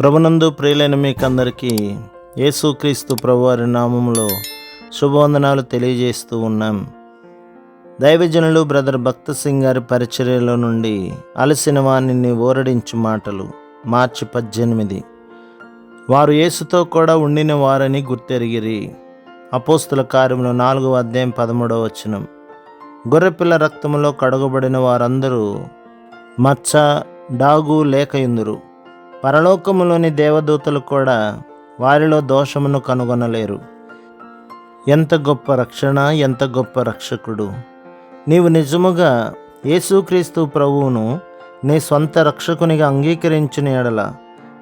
ప్రభునందు ప్రియులైన మీకందరికీ యేసుక్రీస్తు ప్రభువారి నామములో శుభవందనాలు తెలియజేస్తూ ఉన్నాం. దైవజనులు బ్రదర్ భక్త సింగ్ గారి పరిచర్యలో నుండి అలసిన వాణిని ఓరడించు మాటలు మార్చి పద్దెనిమిది. వారు యేసుతో కూడా ఉండిన వారని గుర్తెరిగిరి. అపోస్తుల కార్యంలో నాలుగవ అధ్యాయం పదమూడవ వచనం. గొర్రెపిల్ల రక్తములో కడగబడిన వారందరూ మచ్చ డాగు లేకయుందురు పరలోకములోని దేవదూతలు కూడా వారిలో దోషమును కనుగొనలేరు. ఎంత గొప్ప రక్షణ ఎంత గొప్ప రక్షకుడు. నీవు నిజముగా యేసుక్రీస్తు ప్రభువును నీ సొంత రక్షకునిగా అంగీకరించిన ఎడల.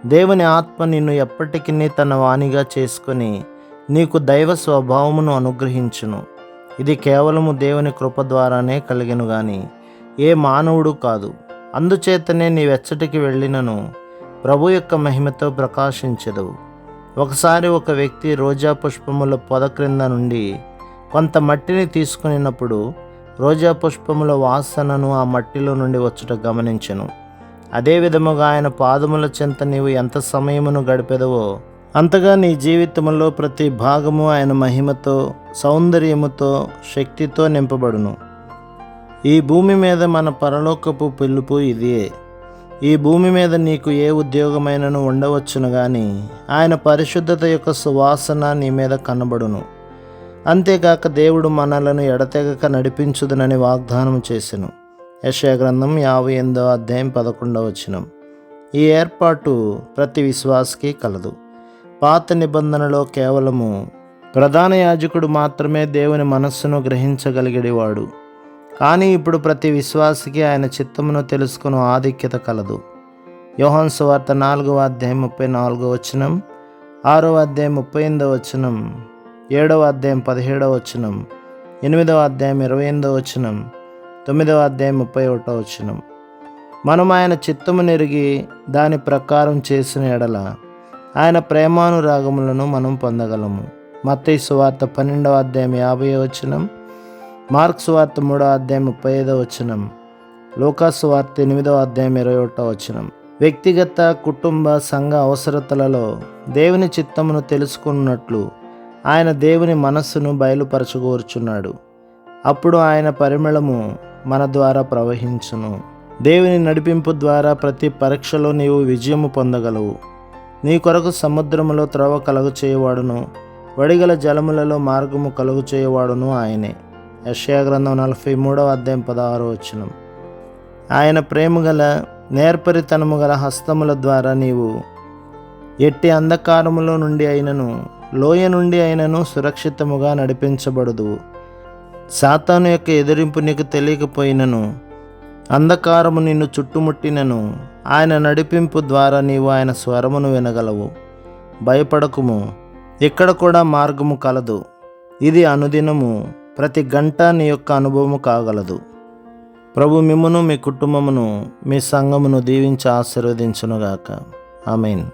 దేవుని ఆత్మ నిన్ను ఎప్పటికీ తన వాణిగా చేసుకొని నీకు దైవ స్వభావమును అనుగ్రహించును. ఇది కేవలము దేవుని కృప ద్వారానే కలిగిను గాని ఏ మానవుడు కాదు. అందుచేతనే నీవెచ్చటికి వెళ్ళినను. ప్రభు యొక్క మహిమతో ప్రకాశించదు ఒకసారి ఒక వ్యక్తి రోజా పుష్పముల పొద క్రింద నుండి కొంత మట్టిని తీసుకునినప్పుడు రోజా పుష్పముల వాసనను ఆ మట్టిలో నుండి వచ్చుట గమనించెను. అదే విధముగా ఆయన పాదముల చెంత నీవు ఎంత సమయమును గడిపెదవో అంతగా నీ జీవితంలో ప్రతి భాగము ఆయన మహిమతో సౌందర్యముతో శక్తితో నింపబడును. ఈ భూమి మీద మన పరలోకపు పిలుపు ఇదే ఈ భూమి మీద నీకు ఏ ఉద్యోగమైనను ఉండవచ్చును గాని ఆయన పరిశుద్ధత యొక్క సువాసన నీ మీద కనబడును. అంతేకాక దేవుడు మనలను ఎడతెగక నడిపించుదునని వాగ్దానం చేసెను. యశయ గ్రంథం యాభై ఎనిమిదవ అధ్యాయం పదకొండవ వచనం. ఈ ఏర్పాటు ప్రతి విశ్వాసకి కలదు. పాత నిబంధనలో కేవలము ప్రధాన యాజకుడు మాత్రమే దేవుని మనస్సును గ్రహించగలిగేవాడు. కానీ ఇప్పుడు ప్రతి విశ్వాసికి ఆయన చిత్తమును తెలుసుకుని ఆధిక్యత కలదు. యోహన్ సువార్త నాలుగవ అధ్యాయం ముప్పై నాలుగో వచనం ఆరవ అధ్యాయం ముప్పై ఎనిమిదవ వచనం ఏడవ అధ్యాయం పదిహేడవ వచనం ఎనిమిదవ అధ్యాయం ఇరవై ఎనిమిదవ వచనం తొమ్మిదవ అధ్యాయం ముప్పై ఒకటో వచనం. మనం ఆయన చిత్తము నెరిగి దాని ప్రకారం చేసిన ఎడల ఆయన ప్రేమానురాగములను మనం పొందగలము. మత్తయి సువార్త పన్నెండవ అధ్యాయం యాభై వచనం మార్క్స్ వార్త మూడో అధ్యాయం ముప్పై ఐదో వచనం. లోకాసు వార్త ఎనిమిదో అధ్యాయం ఇరవై ఒకటో వచనం. వ్యక్తిగత కుటుంబ సంఘ అవసరతలలో దేవుని చిత్తమును తెలుసుకున్నట్లు ఆయన దేవుని మనస్సును బయలుపరచగోరుచున్నాడు అప్పుడు ఆయన పరిమళము మన ద్వారా ప్రవహించును. దేవుని నడిపింపు ద్వారా ప్రతి పరీక్షలో నీవు విజయము పొందగలవు. నీ కొరకు సముద్రములో త్రవ కలుగు చేయవాడును వడిగల జలములలో మార్గము కలుగు చేయవాడును ఆయనే. యషయా గ్రంథం నలభై మూడవ అధ్యాయం పదహారు వచనం. ఆయన ప్రేమగల నేర్పరితనము గల హస్తముల ద్వారా నీవు ఎట్టి అంధకారములో నుండి అయినను లోయ నుండి అయినను సురక్షితముగా నడిపించబడదు సాతాను యొక్క ఎదిరింపు నీకు తెలియకపోయినను అంధకారము నిన్ను చుట్టుముట్టినను ఆయన నడిపింపు ద్వారా నీవు ఆయన స్వరమును వినగలవు. భయపడకుము ఇక్కడ కూడా మార్గము కలదు. ఇది అనుదినము ప్రతి గంట నీ యొక్క అనుభవము కాగలదు. ప్రభు మిమ్మను మీ కుటుంబమును మీ సంఘమును దీవించి ఆశీర్వదించునుగాక. ఆమెన్.